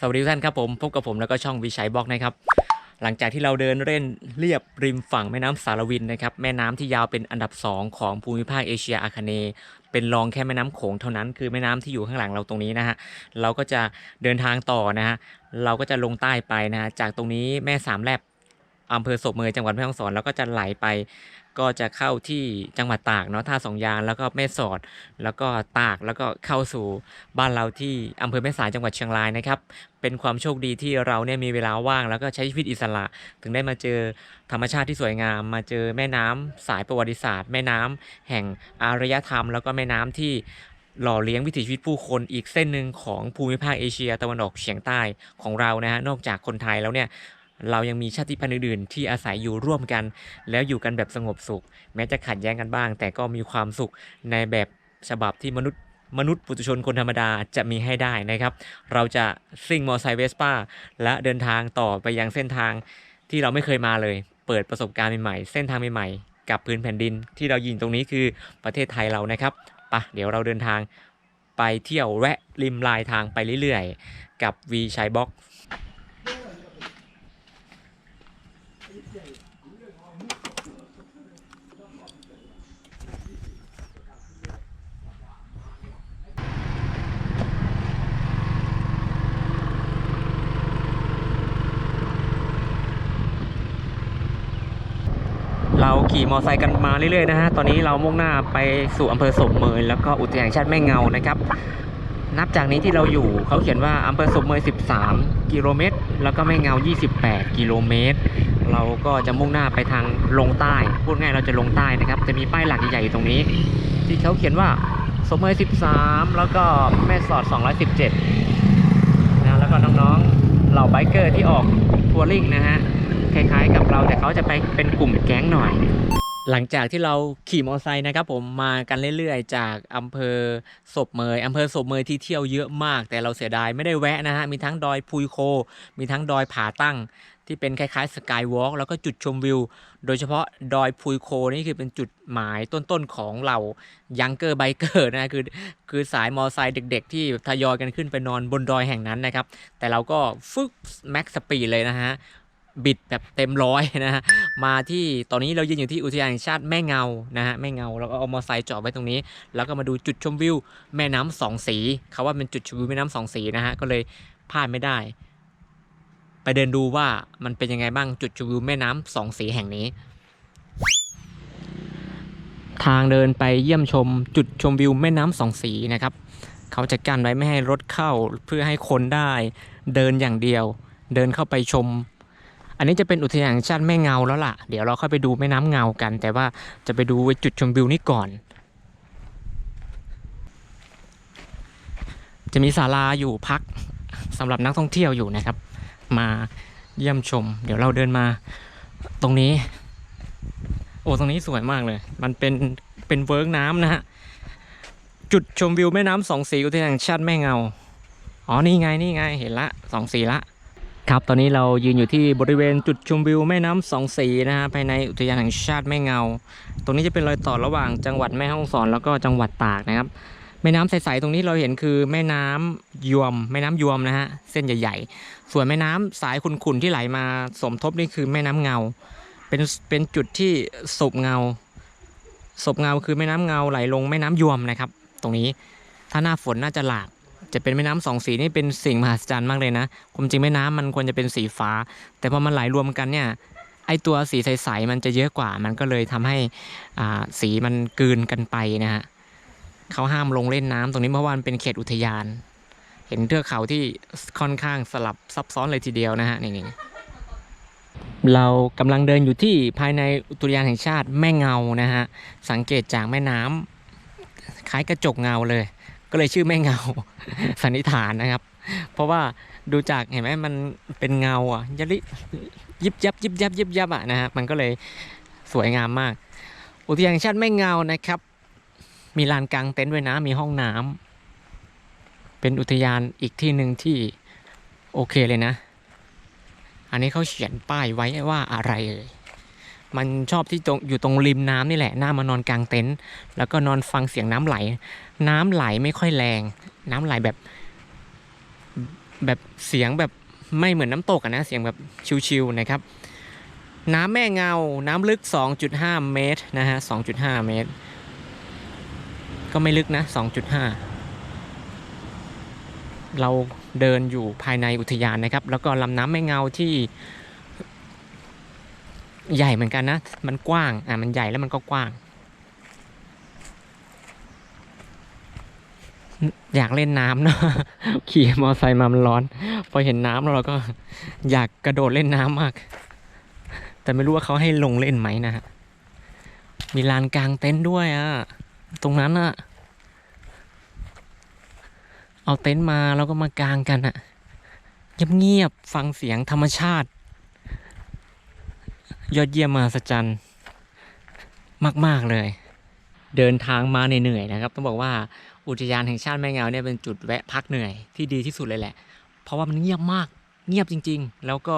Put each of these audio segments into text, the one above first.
สวัสดีทุกท่านครับผมพบกับผมแล้วก็ช่องวิชัยบล็อกนะครับ หลังจากที่เราเดินเล่นเรียบริมฝั่งแม่น้ำสารวินนะครับแม่น้ำที่ยาวเป็นอันดับ 2 ของภูมิภาคเอเชียอาคเนย์เป็นรองแค่แม่น้ำโขงเท่านั้นคือแม่น้ำที่อยู่ข้างหลังเราตรงนี้นะฮะเราก็จะเดินทางต่อนะฮะเราก็จะลงใต้ไปนะฮะจากตรงนี้แม่สามแลบอำเภอศพเมยจังหวัดแม่ฮ่องสอนแล้วก็จะไหลไป ก็จะเข้าที่จังหวัดตากเนาะท่าสองยางแล้วก็แม่สอด แล้วก็ตากแล้วก็เข้าสู่บ้านเราที่อำเภอแม่สายจังหวัดเชียงรายนะครับเป็นความโชคดีที่เราเนี่ยมีเวลาว่าง แล้วก็ใช้ชีวิตอิสระ ถึงได้มาเจอธรรมชาติที่สวยงาม มาเจอแม่น้ำสายประวัติศาสตร์ แม่น้ำแห่งอารยธรรม แล้วก็แม่น้ำที่หล่อเลี้ยงวิถีชีวิตผู้คนอีกเส้นหนึ่งของภูมิภาคเอเชียตะวันออกเฉียงใต้ของเรานะฮะนอกจากคนไทยแล้วเนี่ย เรายังมีชาติพันธุ์อื่นๆที่อาศัยอยู่ร่วมกัน แล้วอยู่กันแบบสงบสุข แม้จะขัดแย้งกันบ้าง แต่ก็มีความสุขในแบบฉบับที่มนุษย์มนุษย์ปุถุชนคนธรรมดาจะมีให้ได้นะครับ เราจะซิ่งมอเตอร์ไซค์เวสป้าและเดินทางต่อไปยังเส้นทางที่เราไม่เคยมาเลย เปิดประสบการณ์ใหม่ๆ เส้นทางใหม่ๆ กับพื้นแผ่นดินที่เรายินตรงนี้คือประเทศไทยเรานะครับปะเดี๋ยวเราเดินทางไปเที่ยวแวะริมลายทางไปเรื่อยๆ กับ V ชัยบ็อก เราขี่มอเตอร์ไซค์กันมาเรื่อยๆนะฮะ ตอนนี้เรามุ่งหน้าไปสู่อำเภอสมเมยแล้วก็อุทยานแห่งชาติแม่เงานะครับ นับจากนี้ที่เราอยู่เขาเขียนว่าอำเภอสมเมย13 กิโลเมตร แล้วก็แม่เงา 28 กิโลเมตร เราก็จะมุ่งหน้าไปทางลงใต้ พูดง่ายเราจะลงใต้นะครับ จะมีป้ายหลักใหญ่ๆตรงนี้ ที่เขาเขียนว่าสมเมย13 แล้วก็แม่สอด 217นะแล้วก็น้องๆเหล่าไบเกอร์ที่ออกทัวริงนะฮะ คล้ายๆ กับเราแต่เขาจะไปเป็นกลุ่มแก๊งหน่อย หลังจากที่เราขี่มอเตอร์ไซค์นะครับผมมากันเรื่อยๆ จากอำเภอศพเมยอำเภอศพเมยที่เที่ยวเยอะมาก แต่เราเสียดายไม่ได้แวะนะฮะมีทั้งดอยพุยโค มีทั้งดอยผาตั้งที่เป็นคล้ายๆสกายวอล์กแล้วก็จุดชมวิว โดยเฉพาะดอยพุยโคนี่คือเป็นจุดหมายต้นๆของเรายังเกอร์ไบเกอร์นะคือคือสายมอเตอร์ไซค์เด็กๆ ที่ทยอยกันขึ้นไปนอนบนดอยแห่งนั้นนะครับ แต่เราก็ฟึกแม็กสปีดเลยนะฮะ บิดแบบเต็มร้อยนะฮะมาที่ตอนนี้เรายืนอยู่ที่อุทยานแห่งชาติแม่เงานะฮะแม่เงาแล้วก็เอามอเตอร์ไซค์จอดไว้ตรงนี้ แล้วก็มาดูจุดชมวิวแม่น้ำสองสีเขาว่าเป็นจุดชมวิวแม่น้ำสองสีนะฮะก็เลยพลาดไม่ได้ ไปเดินดูว่ามันเป็นยังไงบ้างจุดชมวิวแม่น้ำสองสีแห่งนี้ ทางเดินไปเยี่ยมชมจุดชมวิวแม่น้ำสองสีนะครับเขาจะกั้นไว้ไม่ให้รถเข้าเพื่อให้คนได้ เดินอย่างเดียว เดินเข้าไปชม อันนี้จะเป็นอุทยานแห่งชาติแม่เงาแล้วล่ะ เดี๋ยวเราค่อยไปดูแม่น้ำเงากัน แต่ว่าจะไปดูจุดชมวิวนี้ก่อน จะมีศาลาอยู่พักสำหรับนักท่องเที่ยวอยู่นะครับ มาเยี่ยมชม เดี๋ยวเราเดินมาตรงนี้ โอ้ตรงนี้สวยมากเลย มันเป็นเป็นเวิร์กน้ำนะฮะจุดชมวิวแม่น้ำสองสีอุทยานแห่งชาติแม่เงา อ๋อ นี่ไง นี่ไง เห็นละสองสีละ ครับตอนนี้เรายืนอยู่ที่บริเวณจุดชมวิวแม่น้ำสองสีนะฮะภายในอุทยานแห่งชาติแม่เงา ตรงนี้จะเป็นรอยต่อระหว่างจังหวัดแม่ฮ่องสอนแล้วก็จังหวัดตากนะครับแม่น้ำใสๆตรงนี้เราเห็นคือแม่น้ำยวม แม่น้ำยวมนะฮะเส้นใหญ่ ๆ ส่วนแม่น้ำสายขุ่นๆที่ไหลมาสมทบนี่คือแม่น้ำเงา เป็นเป็นจุดที่ศพเงาศพเงาคือแม่น้ำเงาไหลลงแม่น้ำยวมนะครับ ตรงนี้ถ้าหน้าฝนน่าจะหลาก จะเป็นแม่น้ำสองสีนี่เป็นสิ่งมหัศจรรย์มากเลยนะความจริงแม่น้ำมันควรจะเป็นสีฟ้า แต่พอมันไหลรวมกันเนี่ยไอตัวสีใสๆมันจะเยอะกว่า มันก็เลยทำให้อ่าสีมันกลืนกันไปนะฮะเขาห้ามลงเล่นน้ำตรงนี้เพราะว่ามันเป็นเขตอุทยาน เห็นเทือกเขาที่ค่อนข้างสลับซับซ้อนเลยทีเดียวนะฮะนี่เรากำลังเดินอยู่ที่ภายในอุทยานแห่งชาติแม่เงานะฮะสังเกตจากแม่น้ำคล้ายกระจกเงาเลย ก็เลยชื่อแม่เงาสันนิษฐานนะครับ เพราะว่าดูจากเห็นไหมมันเป็นเงาอะยลิยิบยับยิบยับยิบยับอะนะฮะมันก็เลยสวยงามมาก อุทยานแห่งชาติแม่เงานะครับ มีลานกลางเต็นท์ด้วยนะมีห้องน้ำเป็นอุทยานอีกที่หนึ่งที่โอเคเลยนะ อันนี้เขาเขียนป้ายไว้ว่าอะไรเอ่ย มันชอบที่ตรงอยู่ตรงริมน้ำนี่แหละน่ามานอนกลางเต็นท์แล้วก็นอนฟังเสียงน้ำไหล น้ำไหลไม่ค่อยแรง น้ำไหลแบบ แบบเสียงแบบไม่เหมือนน้ำตกนะเสียงแบบชิวๆนะครับ น้ำแม่เงา น้ำลึก 2.5 เมตรนะฮะ 2.5 เมตร ก็ไม่ลึกนะ 2.5 เราเดินอยู่ภายในอุทยานนะครับ แล้วก็ลำน้ำแม่เงาที่ ใหญ่เหมือนกันนะ มันกว้าง อะ มันใหญ่แล้วมันก็กว้าง อยากเล่นน้ำเนาะ ขี่มอไซค์มามันร้อน พอเห็นน้ำแล้วเราก็อยากกระโดดเล่นน้ำมาก แต่ไม่รู้ว่าเขาให้ลงเล่นไหมนะฮะ มีลานกลางเต็นท์ด้วยอะ ตรงนั้นอะเอาเต็นท์มาแล้วก็มากลางกันอะเงียบๆ ฟังเสียงธรรมชาติ ยอดเยี่ยมมหัศจรรย์มาก ๆ เลย เดินทางมาเหนื่อยๆนะครับ ต้องบอกว่าอุทยานแห่งชาติแม่เงาเนี่ยเป็นจุดแวะพักเหนื่อยที่ดีที่สุดเลยแหละ เพราะว่ามันเงียบมาก เงียบจริง ๆ แล้วก็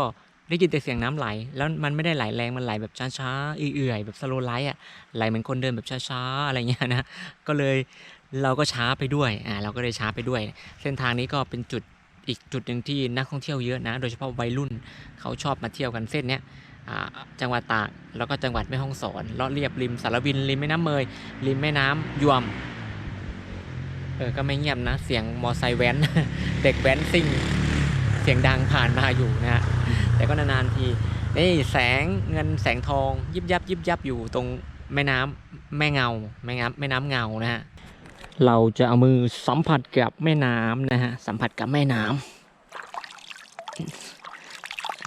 ได้ยินแต่เสียงน้ำไหล แล้วมันไม่ได้ไหลแรง มันไหลแบบช้าๆ เอื่อยๆ แบบสโลไลท์อะ ไหลเหมือนคนเดินแบบช้าๆ อะไรเงี้ยนะ ก็เลยเราก็ช้าไปด้วย อ่า เราก็เลยช้าไปด้วย เส้นทางนี้ก็เป็นจุดอีกจุดหนึ่งที่นักท่องเที่ยวเยอะนะ โดยเฉพาะวัยรุ่นเขาชอบมาเที่ยวกันเส้นเนี้ย จังหวัดตากแล้วก็จังหวัดแม่ฮ่องสอนเลาะเรียบริมสารวินริมแม่น้ำเมยริมแม่น้ำยวมเออก็ไม่เงียบนะ เสียงมอไซค์แว้น เด็กแว้นซิ่ง เสียงดังผ่านมาอยู่นะฮะแต่ก็นานๆทีนี่แสงเงินแสงทอง ยิบยับยิบยับอยู่ตรงแม่น้ำแม่เงาแม่น้ำแม่น้ำเงานะฮะเราจะเอามือสัมผัสกับแม่น้ำนะฮะสัมผัสกับแม่น้ำ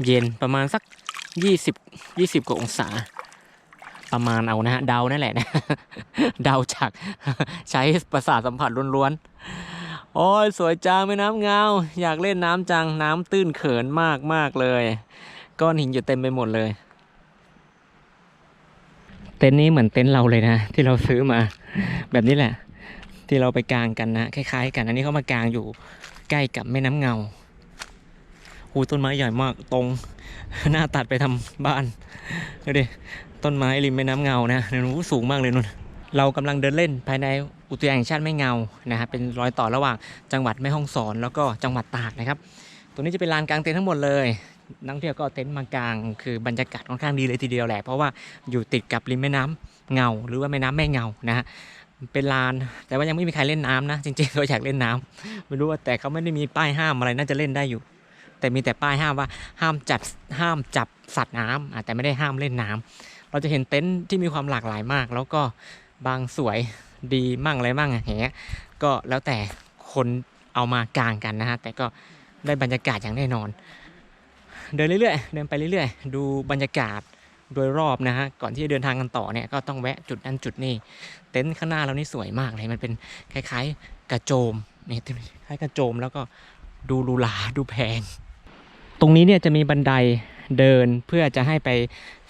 เย็นประมาณสัก ยี่สิบยี่สิบกว่าองศา ประมาณเอานะฮะเดานั่นแหละนะเดาจากใช้ประสาทสัมผัสล้วนๆ โอ้ยสวยจังแม่น้ำเงา อยากเล่นน้ำจังน้ำตื้นเขินมากมากเลย ก้อนหินอยู่เต็มไปหมดเลย เต็นท์นี้เหมือนเต็นท์เราเลยนะ ที่เราซื้อมา แบบนี้แหละ ที่เราไปกางกันนะคล้ายๆ กันอันนี้เขามากางอยู่ใกล้กับแม่น้ำเงา หูต้นไม้ใหญ่มากตรง หน้าตัดไปทำบ้านดูดิต้นไม้ริมแม่น้ำเงานะนูนสูงมากเลยนุ่นเรากำลังเดินเล่นภายในอุทยานแห่งชาติแม่เงานะฮะเป็นรอยต่อระหว่างจังหวัดแม่ฮ่องสอนแล้วก็จังหวัดตากนะครับตรงนี้จะเป็นลานกลางเต็นท์ทั้งหมดเลยนักท่องเที่ยวก็เอาเต็นท์มากลางคือบรรยากาศค่อนข้างดีเลยทีเดียวแหละเพราะว่าอยู่ติดกับริมแม่น้ำเงา หรือว่าแม่น้ำแม่เงานะฮะเป็นลานแต่ว่ายังไม่มีใครเล่นน้ำนะ จริงๆก็อยากเล่นน้ำไม่รู้ว่าแต่เขาไม่ได้มีป้ายห้ามอะไรน่าจะเล่นได้อยู่ แต่มีแต่ป้ายห้ามว่าห้ามจัดห้ามจับสัตว์น้ำอะแต่ไม่ได้ห้ามเล่นน้ำเราจะเห็นเต็นท์ที่มีความหลากหลายมาก แล้วก็บางสวยดีมั่งอะไรมั่งอย่างเงี้ยก็แล้วแต่คนเอามากางกันนะฮะแต่ก็ได้บรรยากาศอย่างแน่นอน เดินเรื่อยๆเดินไปเรื่อยๆ ดูบรรยากาศโดยรอบนะฮะก่อนที่จะเดินทางกันต่อเนี่ยก็ต้องแวะจุดนั้นจุดนี้เต็นท์ข้างหน้าเรานี่สวยมากเลยมันเป็นคล้าย ๆ กระโจมนี่คล้ายกระโจมแล้วก็ดูรูหราดูแพง ตรงนี้เนี่ยจะมีบันไดเดินเพื่อจะให้ไป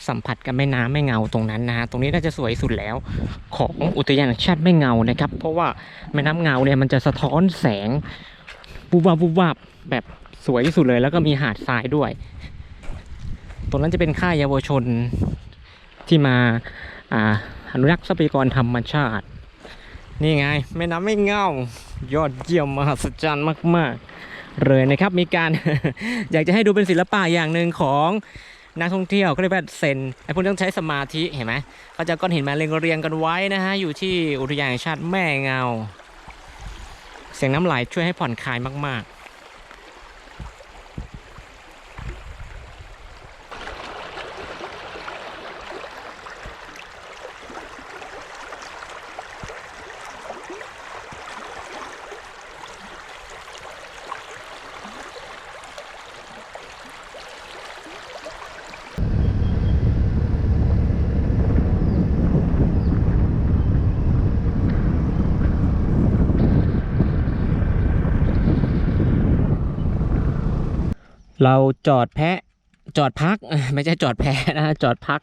สัมผัสกับแม่น้ำแม่เงาตรงนั้นนะฮะตรงนี้น่าจะสวยสุดแล้ว ของอุทยานแห่งชาติแม่เงานะครับ เพราะว่าแม่น้ำเงาเนี่ยมันจะสะท้อนแสงบูบวาบบูบวาบแบบสวยที่สุดเลย แล้วก็มีหาดทรายด้วย ตรงนั้นจะเป็นค่ายเยาวชนที่มาอ่าอนุรักษ์ทรัพยากรธรรมชาติ นี่ไงแม่น้ำไม่เงายอดเยี่ยมมหัศจรรย์มาก ๆ เลยนะครับ มีการ อยากจะให้ดูเป็นศิลปะอย่างหนึ่งของนักท่องเที่ยวเขาเรียกว่าเซนไอ้พวกนี้ต้องใช้สมาธิเห็นไหมเขาจะก้อนหินมาเรียงเรียงกันไว้นะฮะอยู่ที่อุทยานแห่งชาติแม่เงา เสียงน้ำไหลช่วยให้ผ่อนคลายมาก เราจอดแพะจอดพักไม่ใช่จอดแพะนะจอดพัก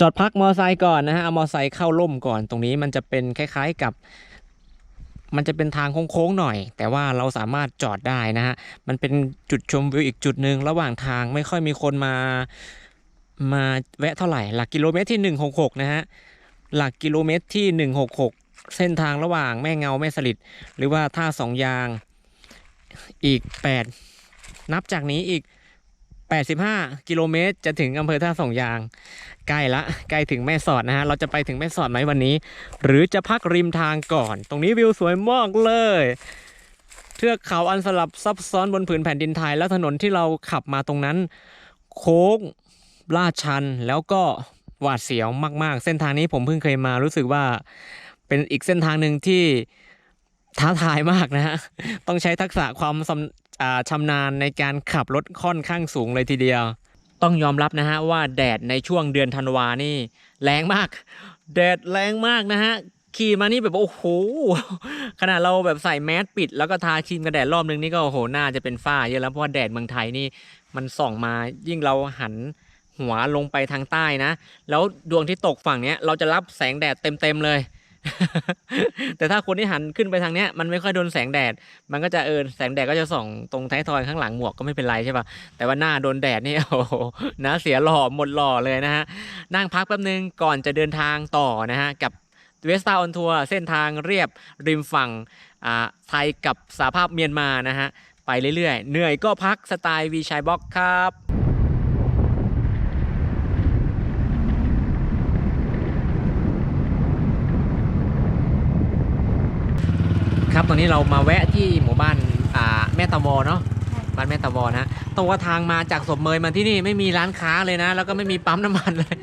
จอดพักมอไซค์ก่อนนะฮะเอามอไซค์เข้าร่มก่อน ตรงนี้มันจะเป็นคล้าย ๆกับ มันจะเป็นทางโค้งๆหน่อย แต่ว่าเราสามารถจอดได้นะฮะมันเป็นจุดชมวิวอีกจุดหนึ่งระหว่างทางไม่ค่อยมีคนมามาแวะเท่าไหร่ หลักกิโลเมตรที่ 166 นะฮะ หลักกิโลเมตรที่ 166 เส้นทางระหว่างแม่เงาแม่สลิดหรือว่าท่าสองยางอีก 8 นับจากนี้อีก 85 กิโลเมตรจะถึงอำเภอท่าสองยาง ใกล้ละใกล้ถึงแม่สอดนะฮะ เราจะไปถึงแม่สอดไหมวันนี้ หรือจะพักริมทางก่อน ตรงนี้วิวสวยมากเลย เทือกเขาอันสลับซับซ้อนบนผืนแผ่นดินไทย แล้วถนนที่เราขับมาตรงนั้น โค้งลาดชันแล้วก็หวาดเสียวมากๆ เส้นทางนี้ผมเพิ่งเคยมารู้สึกว่าเป็นอีกเส้นทางหนึ่งที่ท้าทายมากนะฮะ ต้องใช้ทักษะความสำอ่า ชำนาญในการขับรถค่อนข้างสูงเลยทีเดียว ต้องยอมรับนะฮะว่าแดดในช่วงเดือนธันวานี่ แรงมาก แดดแรงมากนะฮะขี่มานี่แบบโอ้โหขนาดเราแบบใส่แมสปิด แล้วก็ทาครีมกันแดดรอบนึงนี่ก็โอ้โหหน้าจะเป็นฝ้าเยอะแล้วเพราะว่าแดดเมืองไทยนี่มันส่องมายิ่งเราหันหัวลงไปทางใต้นะ แล้วดวงที่ตกฝั่งเนี้ยเราจะรับแสงแดดเต็มๆเลย แต่ถ้าคนที่หันขึ้นไปทางเนี้ยมันไม่ค่อยโดนแสงแดด มันก็จะเออแสงแดดก็จะส่องตรงท้ายทอยข้างหลังหมวกก็ไม่เป็นไรใช่ปะแต่ว่าหน้าโดนแดดนี่โอ้โหนะเสียหล่อหมดหล่อเลยนะฮะนั่งพักแป๊บนึงก่อนจะเดินทางต่อนะฮะกับเวสตาออนทัวร์เส้นทางเรียบริมฝั่งอ่าไทยกับสาภาพเมียนมานะฮะไปเรื่อยๆ เหนื่อยก็พักสไตล์วีชัยบ็อกครับ ครับตอนนี้เรามาแวะที่หมู่บ้านอ่าแม่ตะวอเนาะบ้านแม่ตะวอนะตัวทางมาจากสมเมยมาที่นี่ไม่มีร้านค้าเลยนะ แล้วก็ไม่มีปั๊มน้ำมันเลย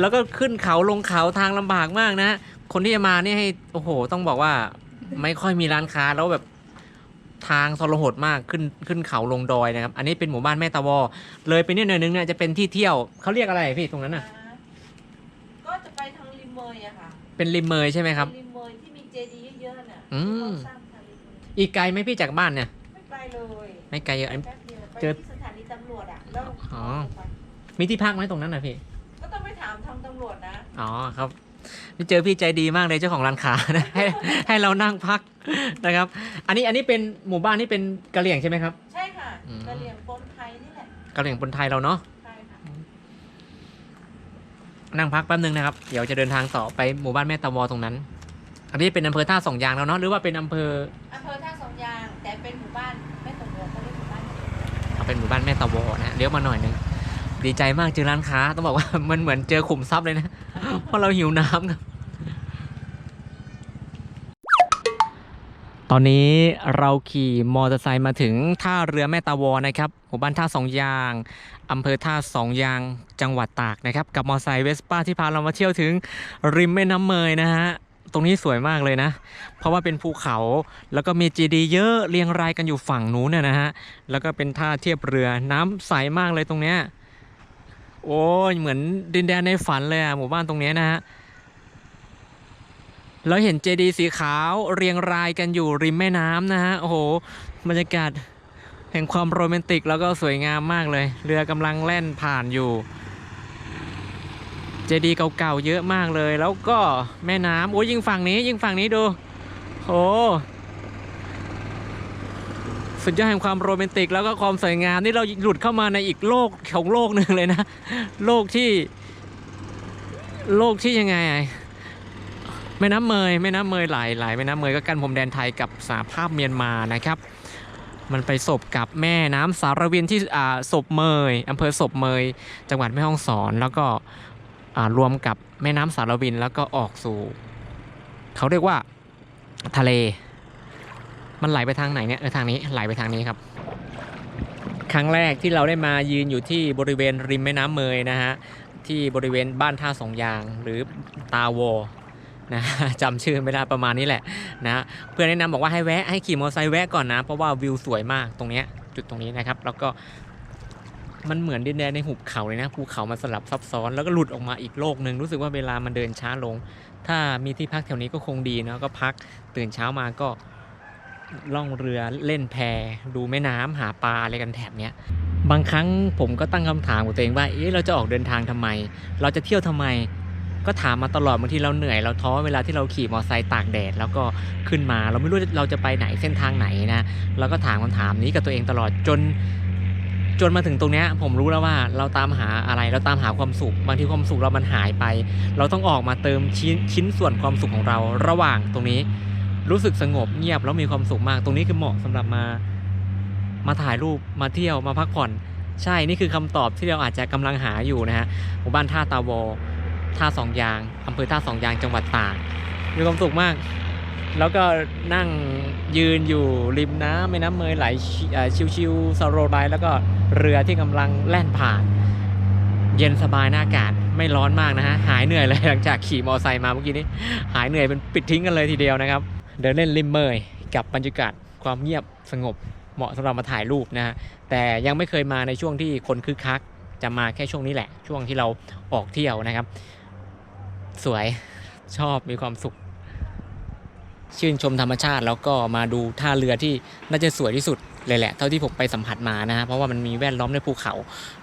แล้วก็ขึ้นเขาลงเขาทางลำบากมากนะ คนที่จะมานี่ให้โอ้โห ต้องบอกว่าไม่ค่อยมีร้านค้าแล้วแบบทางทรหดมากขึ้นขึ้นเขาลงดอยนะครับ อันนี้เป็นหมู่บ้านแม่ตะวอ เลยไปนิดหน่อยนึงเนี่ยจะเป็นที่เที่ยวเขาเรียกอะไรพี่ตรงนั้นน่ะ ก็จะไปทางริมเมยอะค่ะ เป็นริมเมยใช่ไหมครับ ริมเมยที่มีเจดีย์เย อะๆน่ะอืมที่เขาสร้างทางริมเมยอีกไกลไหมพี่จากบ้านเนี่ย ไม่ไกลเลยไม่ไกลเยอะอันแป๊บเดียวไปเจอ ที่สถานีตำรวจอะแล้วอ๋อ มีที่พักไหมตรงนั้นนะพี่ ก็ต้องไปถามทางตำรวจนะอ๋อครับนี่เจอพี่ใจดีมากเลยเจ้าของร้านค้านะให้ให้เรานั่งพักนะครับ อันนี้อันนี้เป็นหมู่บ้านนี่เป็นกะเหรี่ยงใช่ไหมครับ ใช่ค่ะอืม กะเหรี่ยงปนไทยนี่แหละกะเหรี่ยงคนไทยเราเนาะ ใช่ค่ะนั่งพักแป๊บนึงนะครับ เดี๋ยวจะเดินทางต่อไปหมู่บ้านแม่ตะวอตรงนั้น อันนี้เป็นอำเภอท่าสองยางแล้วเนาะหรือว่าเป็นอำเภออำเภอท่าสองยาง แต่เป็นหมู่บ้านไม่ตรงหัวเขาเรียกหมู่บ้านเอาเป็นหมู่บ้านแม่ตะวอนะเลี้ยวมาหน่อยนึงดีใจมากเจอร้านค้า ต้องบอกว่า มันเหมือนเจอขุมทรัพย์เลยนะ เพราะเราหิวน้ำครับ ตอนนี้เราขี่มอเตอร์ไซค์มาถึงท่าเรือแม่ตาวอนะครับหมู่บ้านท่าสองยางอำเภอท่าสองยางจังหวัดตากนะครับ กับมอเตอร์ไซค์เวสป้าที่พาเรามาเที่ยวถึงริมแม่น้ำเมยนะฮะ ตรงนี้สวยมากเลยนะ เพราะว่าเป็นภูเขาแล้วก็มีจีดีเยอะเรียงรายกันอยู่ฝั่งนู้นนะฮะแล้วก็เป็นท่าเทียบเรือน้ำใสมากเลยตรงเนี้ยโอ้ยเหมือนดินแดนในฝันเลยอะหมู่บ้านตรงเนี้ยนะฮะเราเห็นเจดีย์สีขาวเรียงรายกันอยู่ริมแม่น้ำนะฮะโอ้โหบรรยากาศแห่งความโรแมนติกแล้วก็สวยงามมากเลย เรือกำลังแล่นผ่านอยู่ เจดีย์เก่าๆเยอะมากเลย แล้วก็แม่น้ำโอ้ยิงฝั่งนี้ยิงฝั่งนี้ดูโอ้สุดยอดแห่งความโรแมนติกแล้วก็ความสวยงามนี่เราหลุดเข้ามาในอีกโลกของโลกหนึ่งเลยนะ โลกที่ โลกที่ยังไงอแม่น้ำเมยแม่น้ำเมยหลายหลายแม่น้ำเมยก็กันพรมแดนไทยกับสาภาพเมียนมานะครับ มันไปศพกับแม่น้ำสารวินที่อ่าศพเมยอำเภอศพเมย จังหวัดแม่ฮ่องสอนแล้วก็ รวมกับแม่น้ำสารวินแล้วก็ออกสู่ เขาเรียกว่าทะเล มันไหลไปทางไหนเนี่ยเออทางนี้ไหลไปทางนี้ครับ ครั้งแรกที่เราได้มายืนอยู่ที่บริเวณริมแม่น้ำเมยนะฮะที่บริเวณบ้านท่าสองยางหรือตาวอนะจำชื่อไม่ได้ประมาณนี้แหละนะเพื่อนแนะนำบอกว่าให้แวะให้ขี่มอเตอร์ไซค์แวะก่อนนะ เพราะว่าวิวสวยมากตรงเนี้ยจุดตรงนี้นะครับ แล้วก็ มันเหมือนดินแดนในหุบเขาเลยนะภูเขามันสลับซับซ้อนแล้วก็หลุดออกมาอีกโลกหนึ่งรู้สึกว่าเวลามันเดินช้าลง ถ้ามีที่พักแถวนี้ก็คงดีนะก็พักตื่นเช้ามาก็ล่องเรือเล่นแพดูแม่น้ำหาปลาอะไรกันแถบเนี้ยบางครั้งผมก็ตั้งคำถามกับตัวเองว่าเอ๊ะเราจะออกเดินทางทำไม เราจะเที่ยวทำไม ก็ถามมาตลอดบางทีเราเหนื่อยเราท้อเวลาที่เราขี่มอเตอร์ไซค์ตากแดดแล้วก็ขึ้นมา เราไม่รู้เราจะไปไหนเส้นทางไหนนะเราก็ถามคำถามนี้กับตัวเองตลอดจน จนมาถึงตรงนี้ผมรู้แล้วว่าเราตามหาอะไรเราตามหาความสุข บางทีความสุขเรามันหายไป เราต้องออกมาเติมชิ้นชิ้นส่วนความสุขของเราระหว่างตรงนี้ รู้สึกสงบเงียบแล้วมีความสุขมาก ตรงนี้คือเหมาะสำหรับมา มาถ่ายรูปมาเที่ยวมาพักผ่อน ใช่นี่คือคำตอบที่เราอาจจะกำลังหาอยู่นะฮะหมู่บ้านท่าตาวอท่าสองยางอำเภอท่าสองยางจังหวัดตากมีความสุขมาก แล้วก็นั่งยืนอยู่ริมน้ำแม่น้ำเมยไหลชิวๆสโรไลแล้วก็เรือที่กำลังแล่นผ่าน เย็นสบายหน้าอากาศไม่ร้อนมากนะฮะ หายเหนื่อยเลยหลังจากขี่มอไซค์มาเมื่อกี้นี้ หายเหนื่อยเป็นปิดทิ้งกันเลยทีเดียวนะครับ เดินเล่นริมเมยกับบรรยากาศความเงียบสงบเหมาะสำหรับมาถ่ายรูปนะฮะแต่ยังไม่เคยมาในช่วงที่คนคึกคัก จะมาแค่ช่วงนี้แหละ ช่วงที่เราออกเที่ยวนะครับ สวยชอบมีความสุข ชื่นชมธรรมชาติแล้วก็มาดูท่าเรือที่น่าจะสวยที่สุดเลยแหละ เท่าที่ผมไปสัมผัสมานะฮะเพราะว่ามันมีแวดล้อมด้วยภูเขา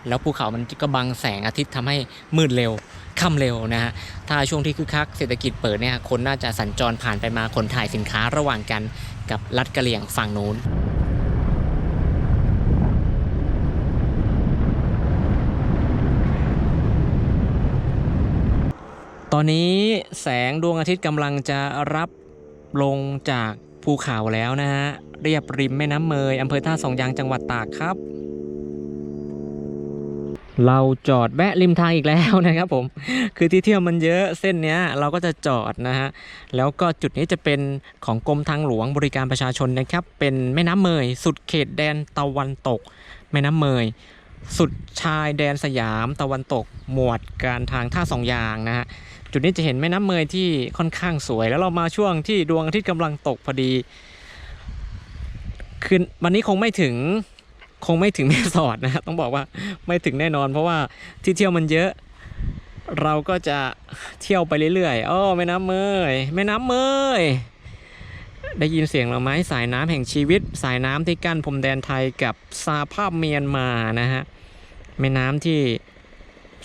แล้วภูเขามันก็บังแสงอาทิตย์ทำให้มืดเร็วค่ำเร็วนะฮะถ้าช่วงที่คึกคักเศรษฐกิจเปิดเนี่ยคนน่าจะสัญจรผ่านไปมาคนถ่ายสินค้าระหว่างกันกับรัดกะเหลี่ยงฝั่งนู้นตอนนี้แสงดวงอาทิตย์กำลังจะรับ ลงจากภูเขาแล้วนะฮะ เรียบริมแม่น้ำเมยอำเภอท่าสองยางจังหวัดตากครับ เราจอดแวะริมทางอีกแล้วนะครับผม คือที่เที่ยวมันเยอะเส้นเนี้ยเราก็จะจอดนะฮะ แล้วก็จุดนี้จะเป็นของกรมทางหลวงบริการประชาชนนะครับ เป็นแม่น้ำเมย สุดเขตแดนตะวันตก แม่น้ำเมยสุดชายแดนสยามตะวันตก หมวดการทางท่าสองยางนะฮะ จุดนี้จะเห็นแม่น้ำเมยที่ค่อนข้างสวย แล้วเรามาช่วงที่ดวงอาทิตย์กำลังตกพอดีคืนวันนี้คงไม่ถึงคงไม่ถึงแม่สอดนะฮะต้องบอกว่าไม่ถึงแน่นอน เพราะว่าที่เที่ยวมันเยอะ เราก็จะเที่ยวไปเรื่อยๆอ้อแม่น้ำเมยแม่น้ำเมยได้ยินเสียงเราไหมสายน้ำแห่งชีวิต สายน้ำที่กั้นพรมแดนไทยกับซาภาพเมียนมานะฮะแม่น้ำที่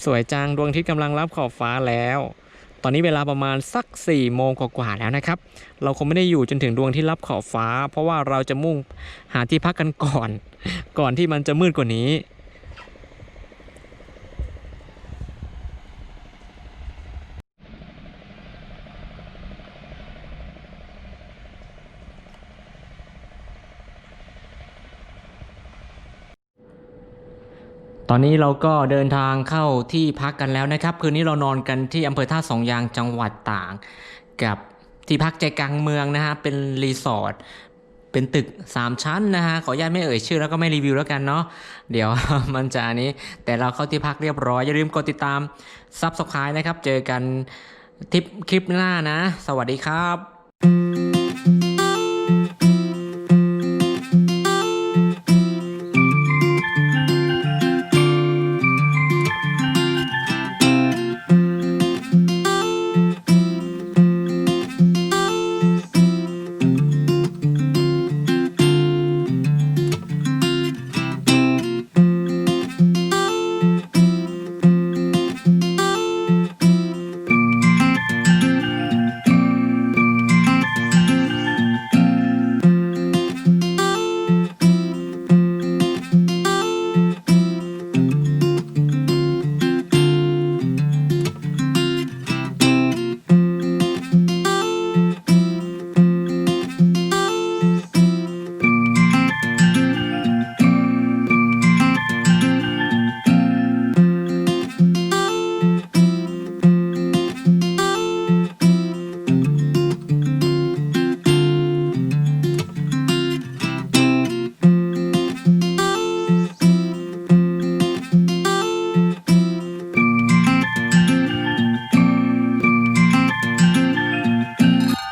สวยจังดวงอาทิตย์กำลังรับขอบฟ้าแล้ว ตอนนี้เวลาประมาณสัก4ี่โมงกว่าๆแล้วนะครับ เราคงไม่ได้อยู่จนถึงดวงที่รับขอบฟ้า เพราะว่าเราจะมุ่งหาที่พักกันก่อน ก่อนที่มันจะมืดกว่านี้ อนนี้เราก็เดินทางเข้าที่พักกันแล้วนะครับ คืนนี้เรานอนกันที่อำเภอท่าสองยางจังหวัดตากกับที่พักใจกลางเมืองนะฮะเป็นรีสอร์ทเป็นตึก 3 ชั้นนะฮะขออนุญาตไม่เอ่ยชื่อแล้วก็ไม่รีวิวแล้วกันเนาะเดี๋ยวมันจะนนี้แต่เราเข้าที่พักเรียบร้อยอย่าลืมกดติดตามซับสไครต์นะครับ เจอกันทิปคลิปหน้านะ สวัสดีครับ